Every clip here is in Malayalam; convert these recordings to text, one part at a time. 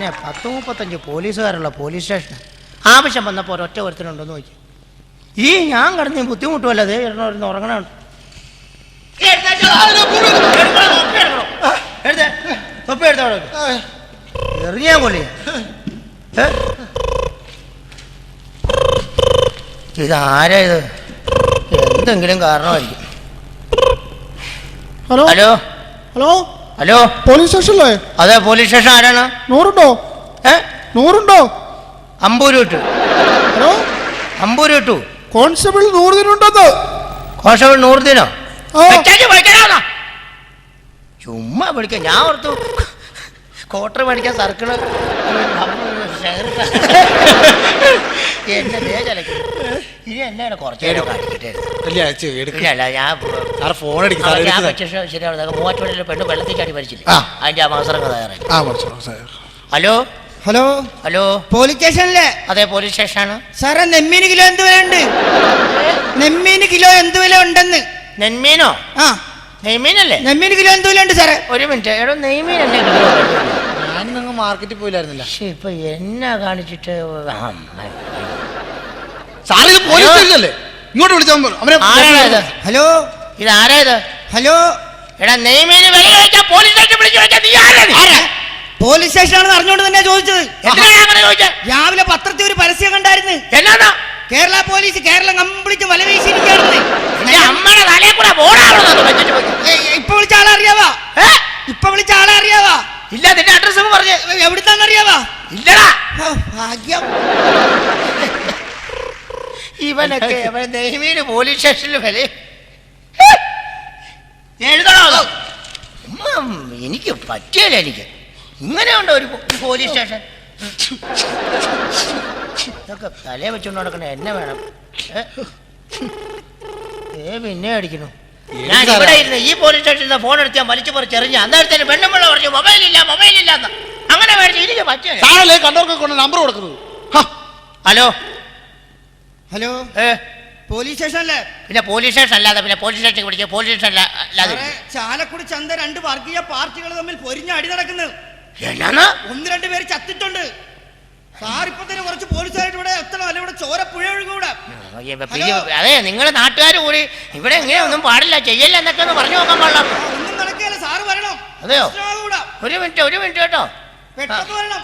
പിന്നെ പത്ത് മുപ്പത്തഞ്ച് പോലീസുകാരുള്ള പോലീസ് സ്റ്റേഷൻ. ആവശ്യം വന്നപ്പോൾ ഒരൊറ്റ ഒരുത്തനുണ്ടെന്ന് നോക്കി. ഈ ഞാൻ കിടന്ന് ബുദ്ധിമുട്ടുമല്ല അതേ ഇരുന്ന് തൊപ്പി എടുത്തോ എറിഞ്ഞാ പോലെ ഇതാരാ ഇത്? എന്തെങ്കിലും കാരണമായിരിക്കും. Hello? Hello? Hello? Hello? Police സ്റ്റേഷനല്ലേ അതെ പോലീസ് സ്റ്റേഷൻ ആരാണ്? നൂറുണ്ടോ? ഏ? നൂറുണ്ടോ? അമ്പൂര് കിട്ടു ഹലോ? അമ്പൂര് കിട്ടു കോൺസ്റ്റബിൾ നൂറ് കോൺസ്റ്റബിൾ ഉണ്ടോ കോൺസ്റ്റബിൾ നൂറ് ദിനം ചുമ്മാ വിളിക്കാം ഞാൻ ഓർത്തു ക്വാർട്ടർ മേടിക്കാൻ സർക്കിൾ. എന്നെ ദേ എന്നാണ് അല്ലേ ഇല്ല ഞാൻ ഫോൺ അടിക്കും ആ, സാർ ഞാൻ എടുക്കുന്നത് വെച്ച ശരിയാണ് മൂവാറ്റുപുഴയിലെ പെണ്ണ് വെള്ളത്തിൽ ചാടി മരിച്ചില്ല? ആ. അതിന്റെ ആ അവസരം തയ്യാറായി. ആ മനസ്സിലാവും sir hello? Hello? Hello? Police സ്റ്റേഷനിലെ? അതെ പോലീസ് സ്റ്റേഷനാണ്. സാറേ നെമ്മീന് കിലോ എന്ത് വില ഉണ്ട്? നെമ്മീന് കിലോ എന്ത് വില ഉണ്ടെന്ന്? നെന്മീനോ ആ. നെയ്മീനല്ലേ? നെമ്മീന് കിലോ എന്ത് വില ഉണ്ട് സാറേ? ഒരു മിനിറ്റ്. എടോ നെയ്മീൻ എന്നെ ഞാൻ നിങ്ങൾ മാർക്കറ്റിൽ പോയില്ലായിരുന്നില്ല. പക്ഷെ ഇപ്പൊ എന്നാ കാണിച്ചിട്ട്? ആ, ഇത് പോലീസ് സ്റ്റേഷനല്ലേ? ഇങ്ങോട്ട് വിളിച്ചാൽ ഇത് ഹലോ ഇത് ആരാ ഇത്? ഹലോ. എടാ നെയ്മീന് വില വെച്ചാ പോലീസ് സ്റ്റേഷൻ വിളിച്ചു ചോദിച്ചാ നീ ആരാ? നീ? പോലീസ് സ്റ്റേഷനാണെന്ന് അറിഞ്ഞുകൊണ്ട് തന്നെ ചോദിച്ചത്. എന്തിനാ അങ്ങനെ ചോദിച്ചേ? രാവിലെ പത്രത്തിൽ ഒരു പരസ്യം കണ്ടായിരുന്നു. എന്നാ കേരള പോലീസ് കേരളം കംപ്ലീറ്റ് വല വീശിയിരിക്കുകയാണെന്ന്. അമ്മയുടെ തലയെ കൂടെ ഇപ്പൊ വിളിച്ച ആളെ അറിയാവാ? ഇപ്പൊ വിളിച്ച ആളെ അറിയാവാ? ഇല്ല നിന്റെ അഡ്രസ് എവിടുത്താന്ന് അറിയാവാ? ഇല്ലടാ. ഭാഗ്യം. ഇവനൊക്കെ അവൻ നെയ്മീന് പോലീസ് സ്റ്റേഷനിൽ വരെ. എഴുതണോ? എനിക്ക് പറ്റിയല്ല എനിക്ക്. ഇങ്ങനെ ഉണ്ടോ ഒരു പോലീസ് സ്റ്റേഷൻ? ഇതൊക്കെ തലയെ വെച്ചുകൊണ്ട് നടക്കണ എന്നെ വേണം. ഏ? പിന്നെ അടിക്കുന്നു. ഞാൻ ഇവിടെ ഇരുന്ന് ഈ പോലീസ് സ്റ്റേഷനിൽ ഫോൺ എടുത്ത് ഞാൻ വലിച്ചു പറിച്ചെറിഞ്ഞ അന്നേരത്തേന് പെണ്ണുമ്പിള്ള പറഞ്ഞു മൊബൈൽ ഇല്ല മൊബൈൽ എന്ന്. അങ്ങനെ മേടിച്ചു എനിക്ക് പറ്റിയ കണ്ടവർക്ക് കൊണ്ട് നമ്പർ കൊടുക്കുന്നത്? ഹലോ? ഹലോ? ഏ? പോലീസ് സ്റ്റേഷനല്ലേ? പിന്നെ പോലീസ് സ്റ്റേഷൻ അല്ലാതെ പിന്നെ പോലീസ് സ്റ്റേഷൻ വിളിക്കുക പോലീസ് സ്റ്റേഷൻ അല്ല- അല്ലാതെ ചാലക്കുടി ചന്ത രണ്ട് വർഗീയ പാർട്ടികൾ തമ്മിൽ പൊരിഞ്ഞ അടി നടക്കുന്നു. എന്നാണ് ഒന്ന് രണ്ട് പേര് ചത്തിട്ടുണ്ട്. തന്നെ കുറച്ച് പോലീസുകാരായിട്ട് ഇവിടെ എത്തണം. അല്ല ഇവിടെ ചോര പുഴ ഒഴുകൂടെ? അതെ നിങ്ങൾ നാട്ടുകാർ കൂടി ഇവിടെ ഇങ്ങനെ ഒന്നും പാടില്ല. ചെയ്യല്ല എന്നൊക്കെ ഒന്ന് പറഞ്ഞു നോക്കാൻ പാടില്ല. ഒന്നും നടക്കുകയല്ല. സാറ് വരണം. അതെയോ? ഒരു മിനിറ്റ് ഒരു മിനിറ്റ് കേട്ടോ. പെട്ടെന്ന് വരണം.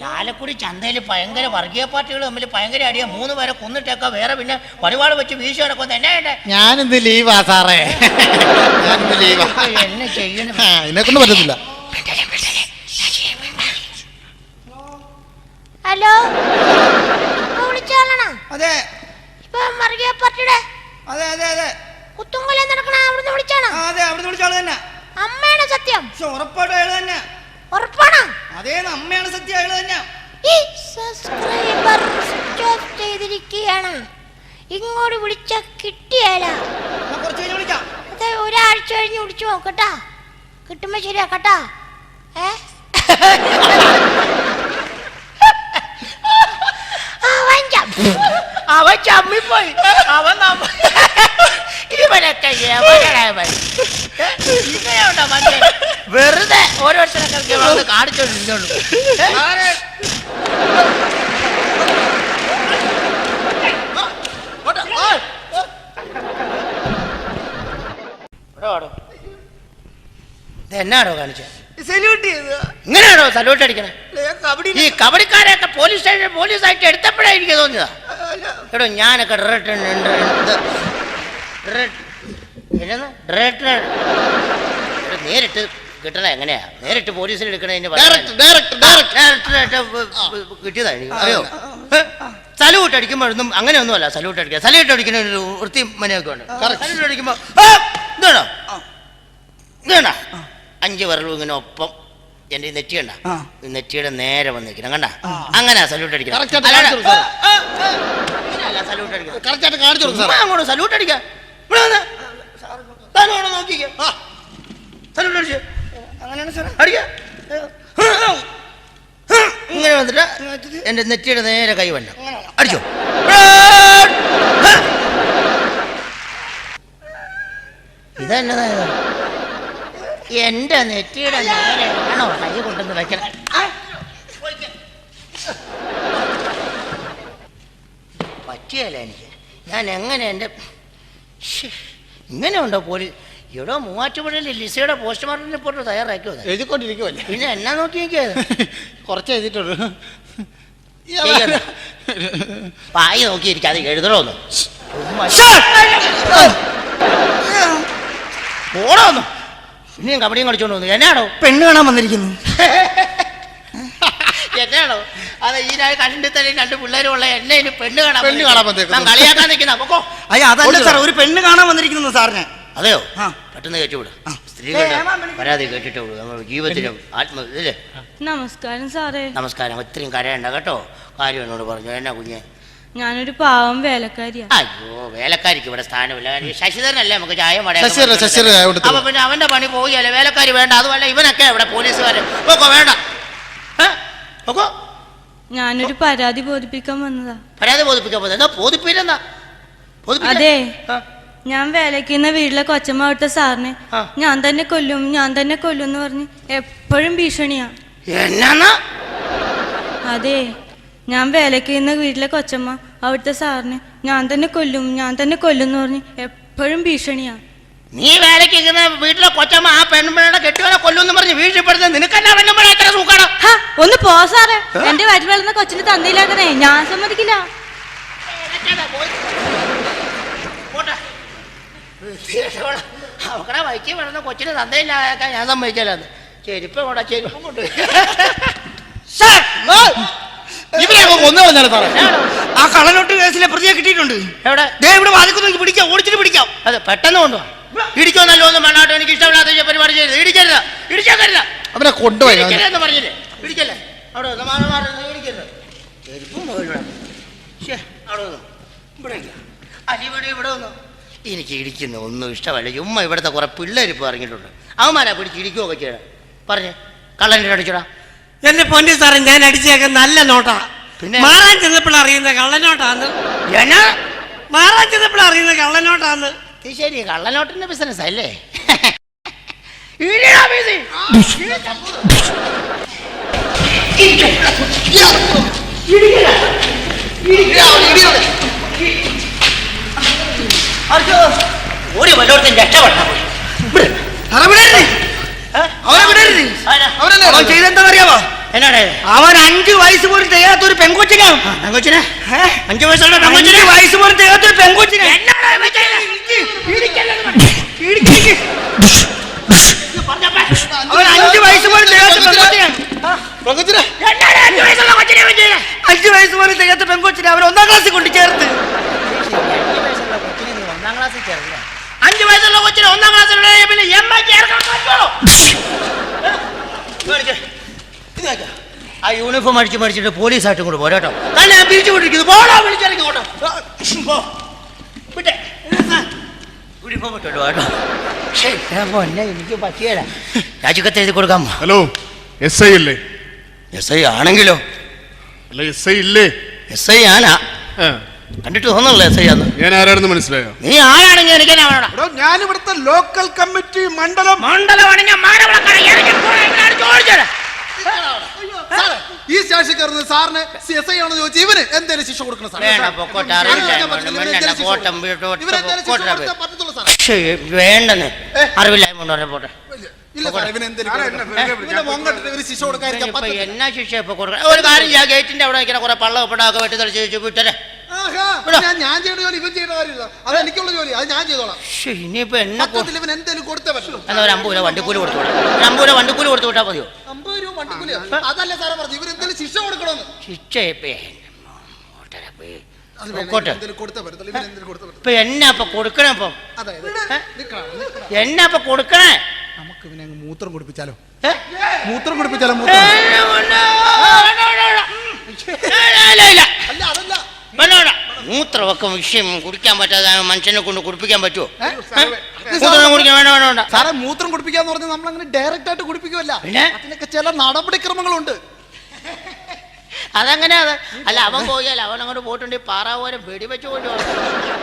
ചാലക്കുടി ചന്തയിൽ ഭയങ്കര വർഗീയ പാർട്ടികൾ തമ്മിൽ ഭയങ്കര അടിയ. മൂന്ന് പേരെ കൊന്നിട്ടേക്ക. വേറെ പിന്നെ പരിപാടി വെച്ച് വീശി കിടക്കുന്ന എന്നെ വേണ്ടേ ഞാനിത് ലീവാ സാറേ? ലീവാ? എന്നെ ചെയ്യണം ആ, എന്നെ കൊണ്ട് പറ്റത്തില്ല ഹലോ? അതെ. പാർട്ടിയുടെ അതെ അതെ അതെ. നടക്കണ അവിടുന്ന് വിളിച്ചാണോ അതെ തന്നെ. അമ്മയാണ് സത്യം? ഉറപ്പായിട്ടും അയാൾ തന്നെ. ഉറപ്പാണോ? അതേ അമ്മയാണ് സത്യം അയാൾ തന്നെ ഈ സബ്സ്ക്രൈബർ സ്വിച്ച് ചെയ്തിരിക്കുകയാണ്. ഇങ്ങോട്ട് വിളിച്ച കിട്ടിയല്ല ഞാൻ കുറച്ച് കഴിഞ്ഞ് വിളിക്കാം. അത് ഒരാഴ്ച കഴിഞ്ഞ് വിളിച്ചു നോക്കട്ടാ. കിട്ടുമ്പോ ശരിയാക്കട്ടാ. ഏ? അവൻ വാങ്ങിക്കാം അവൻ ചമ്മിപ്പോയി. അവൻ നമ്മ ഇവനൊക്കെ എവനാ ഇവൻ? ഏ? ഇങ്ങനെയുണ്ടോ മനുഷ്യൻ? വെറുതെ ഓരോരുത്തരൊക്കെ കാണിച്ചോണ്ടിരുന്നുള്ളൂ ഏ? ഓട്ടെ, ഓ, ഓ. ഇവിടെ വാടോ. ഇത് എന്നാടോ കാണിച്ചത് ഇങ്ങനെയാണോ സല്യൂട്ട് അടിക്കണേ ഈ കബഡിക്കാരെയൊക്കെ പോലീസ് സ്റ്റേഷൻ പോലീസായിട്ട് എടുത്തപ്പോഴേ എനിക്ക് തോന്നിയതാ എടോ ഞാനൊക്കെ ഡയറക്ടർ നേരിട്ട് കിട്ടണ എങ്ങനെയാ? നേരിട്ട് പോലീസിൽ എടുക്കണതിന് കിട്ടിയതാ എനിക്ക്. അറിയോ? സല്യൂട്ട് അടിക്കുമ്പോഴൊന്നും അങ്ങനെയൊന്നും അല്ല സലൂട്ട് അടിക്കുക. സലൂട്ട് അടിക്കുന്ന ഒരു വൃത്തി മനയൊക്കെ ഉണ്ട്. സലൂട്ട് അടിക്കുമ്പോ ഇതാണോ ഇതാണോ അഞ്ച് വിരലും ഇങ്ങനെ ഒപ്പം എന്റെ ഈ നെറ്റി കണ്ട? നെറ്റിയുടെ നേരെ വന്നിരിക്കണം കണ്ട? അങ്ങനെ സല്യൂട്ട് അടിക്കാം സല്യൂട്ട് അടിക്കാം അങ്ങോട്ട് സല്യൂട്ട് അടിക്കാം ഇവിടെ വന്ന്. നോക്കിക്കേ. സല്യൂട്ട് അടിച്ച്. അങ്ങനെയാണ് സാറേ. അടിക്കുക ഇങ്ങനെ വന്നിട്ട് എന്റെ നെറ്റിയുടെ നേരെ കൈ വേണ്ട അടിച്ചോ. ഇതെന്നതായത്? എന്റെ നെറ്റിയുടെ നേരെ ആണോ കൈ കൊണ്ടുവന്ന് വെക്കണം? പറ്റിയല്ല എനിക്ക്? ഞാൻ എങ്ങനെ എന്റെ ഇങ്ങനെ ഉണ്ടോ പോലീസ് ഇവിടെ മൂവാറ്റുപുഴയിൽ ലിസയുടെ പോസ്റ്റ്മോർട്ടം റിപ്പോർട്ട് തയ്യാറാക്കിയോ? എഴുതിക്കൊണ്ടിരിക്കുമല്ലേ പിന്നെ എന്നാ നോക്കി നോക്കിയത് കുറച്ച് എഴുതിയിട്ടുള്ളൂ. പായി നോക്കിയിരിക്കാതെ എഴുതണോന്ന് പോണോന്നു ഇനിയും കബഡിയും കളിച്ചോണ്ട് വന്നു. എന്നാണോ പെണ്ണ് കാണാൻ വന്നിരിക്കുന്നു. എന്നാണോ അത് ഈ കണ്ടിട്ട് തന്നെ രണ്ട് പിള്ളേരും ഉള്ള എന്നെ പെണ്ണ് കാണാൻ പെണ്ണ് കാണാൻ വന്നിരിക്കുന്നു കളിയാക്കാൻ നിൽക്കുന്ന അയ്യ അതല്ല സാർ ഒരു പെണ്ണ് കാണാൻ വന്നിരിക്കുന്നു സാറിന്. അതെയോ? പെട്ടെന്ന് കേട്ടുവിടും. സ്ത്രീകളുടെ. പരാതി കേട്ടിട്ടേ ഉള്ളൂ നമ്മുടെ ജീവിതത്തിലും ആത്മ ഇല്ലേ? നമസ്കാരം സാറേ. നമസ്കാരം. ഇത്രയും കരയണ്ട കേട്ടോ. കാര്യം എന്നോട് പറഞ്ഞു. എന്നാ കുഞ്ഞെ? ഞാനൊരു പാവം വേലക്കാരിയാ. അയ്യോ വേലക്കാരിക്ക് ഇവിടെ സ്ഥാനമില്ല. ശശിധരനല്ലേ നമുക്ക് ചായ അപ്പൊ പിന്നെ അവന്റെ പണി പോവുകയല്ലേ? വേലക്കാരി വേണ്ട. അതുമല്ല ഇവനൊക്കെ ഇവിടെ പോലീസുകാര്. പോക്കോ വേണ്ട. ഞാനൊരു പരാതി ബോധിപ്പിക്കാൻ വന്നതാ. പരാതി ബോധിപ്പിക്കാൻ വന്നതാ. എന്നാ ബോധിപ്പില്ലെന്നാ? അതെ. ഞാൻ വേലക്കുന്ന വീട്ടിലെ കൊച്ചമ്മ വിട്ട സാറിനെ. ഞാൻ തന്നെ കൊല്ലും ഞാൻ തന്നെ കൊല്ലും എന്ന് പറഞ്ഞ് എപ്പോഴും ഭീഷണിയാ. അതെ ഞാൻ വേലക്കുന്ന വീട്ടിലെ കൊച്ചമ്മ അവിടുത്തെ സാറിനെ ഞാൻ തന്നെ കൊല്ലും ഞാൻ തന്നെ കൊല്ലും എന്ന് പറഞ്ഞ് എപ്പോഴും ഭീഷണിയാ. നീ വേലയ്ക്ക് ഇങ്ങനെ വീട്ടിലെ കൊച്ചമ്മ ആ പെൺപിള്ളയുടെ കെട്ടിയോ കൊല്ലുമെന്ന് പറഞ്ഞ് വീഴ്ചപ്പെടുന്നത് നിനക്കെന്നാ എത്ര സൂക്കാണ് ഒന്ന് പോ സാറേ. എന്റെ വയറ്റിൽ വളർന്ന കൊച്ചിന് തന്നില്ലാക്കണേ ഞാൻ സമ്മതിക്കില്ല. അവക്കടെ വൈക്കി വേണമെന്ന് കൊച്ചിന് തന്തയില്ലാക്കാൻ ഞാൻ സമ്മതിക്കലെന്ന് ചെരുപ്പ് കൊണ്ട ചെരുപ്പം കൊണ്ട് കൊന്നു സാറേ? ആ കള്ളനോട്ട് കേസിലെ പ്രതിയെ കിട്ടിയിട്ടുണ്ട്. എവിടെ? ദേ ഇവിടെ വാദിക്കുന്നു പിടിക്കാം ഓടിച്ചിട്ട് പിടിക്കാം. അതെ പെട്ടെന്ന് കൊണ്ടുപോകാം ഇടിക്കോ നല്ലോ ഒന്നും വേണ്ടാട്ടോ എനിക്ക് ഇഷ്ടമില്ലാത്ത പരിപാടി ചെയ്ത് ഇടിക്കരുത് ഇടിച്ചേക്കരുത് അവനെ കൊണ്ടുപോയി. ഇടിക്കരുതെന്ന് പറഞ്ഞില്ലേ? ഇടിക്കല്ലേ? അവിടെ ഇടിക്കരുത്. ചെരുപ്പും ഇവിടെ. അടിപൊളി ഇവിടെ വന്നു. എനിക്ക് ഇടിക്കുന്ന ഒന്നും ഇഷ്ടമല്ല. ചുമ്മാ ഇവിടുത്തെ കുറെ പിള്ളേരിപ്പോൾ ഇറങ്ങിയിട്ടുണ്ട്. അവന്മാരാ പിടിച്ച് ഇടിക്കുകയൊക്കെ ചെയ്യണം പറഞ്ഞേ കള്ളന്റെ അടിച്ചോടാ. എന്റെ പൊന്നി സാറേ ഞാൻ അടിച്ചേക്കാൻ നല്ല നോട്ടാ. പിന്നെ? മാറാൻ ചെന്നപ്പോൾ അറിയുന്ന കള്ളനോട്ടാന്ന് എന്നാ? മാറാൻ ചെന്നപ്പോൾ അറിയുന്ന കള്ളനോട്ടാന്ന് ഇത് ശരി കള്ളനോട്ടിന്റെ ബിസിനസ് അല്ലേ? വീസി. അയ്യോ, ഓടി വല്ലോടത്തും രക്ഷപ്പെടാൻ പോയി. വിടരുത്. ആരാ? അവൻ അഞ്ചു വയസ്സ് പോലും തികയാത്ത ഒരു പെൺകൊച്ചിനെ. ആ, പെങ്കൊച്ചിനെ അഞ്ചു വയസ്സുള്ള അഞ്ച് വയസ്സ് പോലും തികയാത്ത ഒരു പെൺകൊച്ചിനെ. അവൻ അഞ്ചു വയസ്സ് പോലും തികയാത്ത പെൺകൊച്ചിനെ. അഞ്ചു വയസ്സ് പോലും തികയാത്ത പെൺകൊച്ചിനെ. അവൻ ഒന്നാം ക്ലാസ്സിൽ കൊണ്ട് ചേർത്ത് ക്ലാസ്സിൽ അഞ്ചു വയസ്സുള്ള കൊച്ചിന് ഒന്നാം ക്ലാസ്സിലുള്ള പിന്നെ എം ഐ. ഇത് ആ യൂണിഫോം അടിച്ച് മേടിച്ചിട്ട് പോലീസായിട്ടും കൂടെ പോരാട്ടോ തന്നെ ഞാൻ പിരിച്ചു വിട്ടിരിക്കുന്നു പോടാ വിളിച്ചിറങ്ങി പോട്ടോ. വിട്ടെ. യൂണിഫോം ഇട്ടോ കേട്ടോ. പൊന്നെ എനിക്ക് പറ്റിയല്ല രാജിക്കത്ത് എഴുതി കൊടുക്കാം. ഹലോ എസ് ഐ അല്ലേ എസ് ഐ ആണെങ്കിലോ? അല്ല എസ് ഐ ഇല്ലേ? എസ് ഐ ആനാ കണ്ടിട്ട് തോന്നുന്നില്ല എസ് ഐ ആന്ന് ഞാൻ ആരാണെന്ന് മനസ്സിലായോ? നീ ആരാണെങ്കിൽ എനിക്ക് എന്നാ ഞാൻ ഇവിടുത്തെ ലോക്കൽ കമ്മിറ്റി മണ്ഡലം മണ്ഡലമാണ് ഞാൻ ഈ സാറിന് എസ് ഐ ആണെന്ന് ചോദിച്ചു ഇവന് എന്തേലും ശിക്ഷ കൊടുക്കണം സാർ വേണ്ട പൊക്കോട്ടെ വേണ്ട ശിക്ഷ കോട്ടം കൊടുക്കണം. വീട്ടോട്ട് ഇവന് എന്തേലും ശിക്ഷ പൊക്കോട്ടെ കൊടുത്താൽ പറ്റത്തുള്ളൂ സാറേ. വേണ്ടെന്ന്. അറിവില്ലായ്മ കൊണ്ട് പറഞ്ഞ പോട്ടെ. ഇല്ല ഇവന് എന്തേലും. ഇവന്റെ കണ്ടിട്ട് ശിക്ഷ കൊടുക്കാതിരിക്കാൻ ഇപ്പൊ പറ്റത്തില്ല. എന്നാ ശിക്ഷ ഇപ്പൊ കൊടുക്കണം? ഒരു കാര്യം ചെയ്യാം ഗേറ്റിന്റെ അവിടെ നിൽക്കുന്ന കുറെ പള്ളം ഉപ്പിടാക്കെ വെട്ടി തെളിച്ച് ചോദിച്ചു വിട്ടരെ ആഹാ, വിടോ. ഞാൻ ചെയ്യേണ്ട ജോലി ഇവൻ ചെയ്യേണ്ട കാര്യമില്ല. അത് എനിക്കുള്ള ജോലി അത് ഞാൻ ചെയ്തോളാം. ശ്ശേ, ഇനിയിപ്പൊ എന്നെ കൊ- ഇവൻ എന്തേലും കൊടുത്തേ പറ്റും. എന്നാ ഒരു അമ്പൂല വണ്ടിക്കൂലി കൊടുത്തു വിടാം ഒരു അമ്പൂല വണ്ടിക്കൂലി കൊടുത്തു വിട്ടാ മതിയോ? അമ്പത് രൂപ വണ്ടിക്കൂലി അതല്ല സാറേ പറഞ്ഞു ഇവൻ എന്തേലും ശിക്ഷ കൊടുക്കണമെന്ന് ശിക്ഷ ഇപ്പൊ എന്നെ പോട്ടെടാ, പോയി. അത് വേണം, പൊക്കോട്ടെ. എന്തേലും കൊടുത്തേ പറ്റത്തുള്ളൂ. ഇവൻ എന്തേലും കൊടുത്തേ പറ്റത്തുള്ളൂ. ഇപ്പൊ എന്നാ ഇപ്പൊ കൊടുക്കണേ ഇപ്പം. അതായത് നിക്കണം, നിക്കണം. എന്നാ ഇപ്പൊ കൊടുക്കണേ. നമുക്ക് ഇവനെ അങ്ങ് മൂത്രം കുടിപ്പിച്ചാലോ? ഏ? മൂത്രം കുടിപ്പിച്ചാലോ ഏ, മൂത്രം? വേണ്ട, വേണ്ട, വേണ്ട. ഇല്ല, ഇല്ല, ഇല്ല. അല്ല അതല്ല. മൂത്രമൊക്കെ വിഷയം കുടിക്കാൻ പറ്റാതെ മനുഷ്യനെ കൊണ്ട് കുടിപ്പിക്കാൻ പറ്റുമോ? മൂത്രം കുടിക്കാൻ വേണ്ട വേണ്ട വേണ്ട. സാറേ മൂത്രം കുടിപ്പിക്കാന്ന് പറഞ്ഞാൽ നമ്മൾ അങ്ങനെ ഡയറക്റ്റ് ആയിട്ട് കുടിപ്പിക്കുമല്ല പിന്നെ? അതിനൊക്കെ ചില നടപടിക്രമങ്ങളുണ്ട്. അതങ്ങനെ അത്. അല്ല അവൻ പോയാൽ അവൻ അങ്ങോട്ട് പോയിട്ടുണ്ടെങ്കിൽ പാറാവോരം വെടിവെച്ച് കൊണ്ട്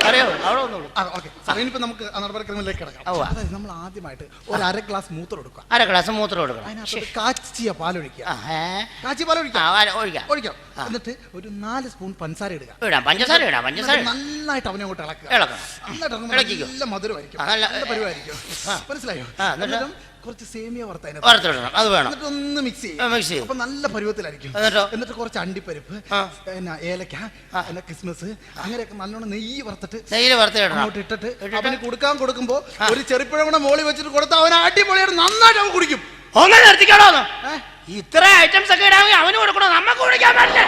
അറിയോ? അവിടെ ആ ഓക്കെ. നമുക്ക് നടപടിക്രമത്തിലേക്ക് കിടക്കാം. അതായത് നമ്മൾ ആദ്യമായിട്ട് ഒരു അര ഗ്ലാസ് മൂത്രം എടുക്കുക. അര ഗ്ലാസ് മൂത്രം എടുക്കണം. അതിനകത്ത് കാച്ചിയ പാലൊഴിക്കുക. ആ പാലൊഴിക്കുക. ഒഴിക്കാം. ഒഴിക്കാം. എന്നിട്ട് ഒരു നാല് സ്പൂൺ പഞ്ചസാര ഇടുക. ഇടാം. പഞ്ചസാര ഇടാം. പഞ്ചസാര നന്നായിട്ട് അവനെ അങ്ങോട്ട് ഇളക്കുക. ഇളക്കണം. ഇളക്കിക്കോ. നല്ല മധുരമായിരിക്കും. നല്ല- പരിവായിരിക്കും. മനസ്സിലായോ? കുറച്ച് സേമിയ വറുത്തതിന് വറുത്തിടണം അത് വേണം എന്നിട്ട് ഒന്ന് മിക്സ് ചെയ്യും മിക്സ് ചെയ്യും. അപ്പൊ നല്ല പരുവത്തിലായിരിക്കും എന്നിട്ടോ? എന്നിട്ട് കുറച്ച് അണ്ടിപ്പരിപ്പ്. പിന്നെ ഏലക്ക പിന്നെ ക്രിസ്മസ് അങ്ങനെയൊക്കെ നല്ലോണം നെയ്യ് വറുത്തിട്ട് നെയ്യിൽ വറുത്തിടണം അങ്ങോട്ട് ഇട്ടിട്ട്? അവന് കൊടുക്കാൻ കൊടുക്കുമ്പോ ഒരു ചെറുപ്പഴം കൂടെ മോളി വെച്ചിട്ട് കൊടുത്താൽ അവൻ അടിപൊളിയായിട്ട് നന്നായിട്ട് അവൻ കുടിക്കും ഒന്ന് നിർത്തിക്കണോ? ഇത്ര ഐറ്റംസ് ഒക്കെ ഇടാമെങ്കിൽ അവന് കൊടുക്കണോ നമുക്ക് കുടിക്കാൻ പറ്റില്ല